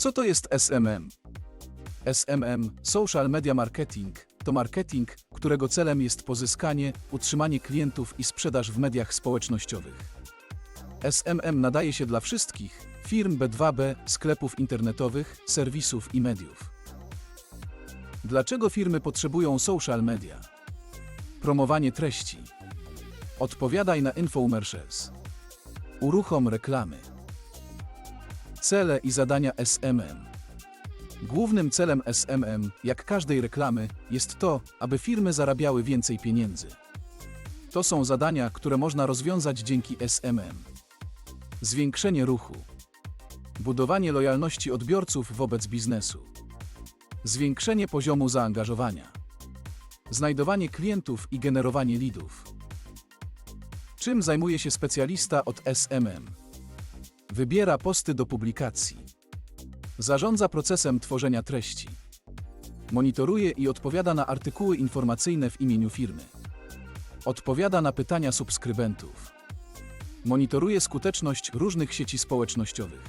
Co to jest SMM? SMM, Social Media Marketing, to marketing, którego celem jest pozyskanie, utrzymanie klientów i sprzedaż w mediach społecznościowych. SMM nadaje się dla wszystkich firm B2B, sklepów internetowych, serwisów i mediów. Dlaczego firmy potrzebują social media? Promowanie treści. Odpowiadaj na infomercials. Uruchom reklamy. Cele i zadania SMM. Głównym celem SMM, jak każdej reklamy, jest to, aby firmy zarabiały więcej pieniędzy. To są zadania, które można rozwiązać dzięki SMM. Zwiększenie ruchu. Budowanie lojalności odbiorców wobec biznesu. Zwiększenie poziomu zaangażowania. Znajdowanie klientów i generowanie lidów. Czym zajmuje się specjalista od SMM? Wybiera posty do publikacji. Zarządza procesem tworzenia treści. Monitoruje i odpowiada na artykuły informacyjne w imieniu firmy. Odpowiada na pytania subskrybentów. Monitoruje skuteczność różnych sieci społecznościowych.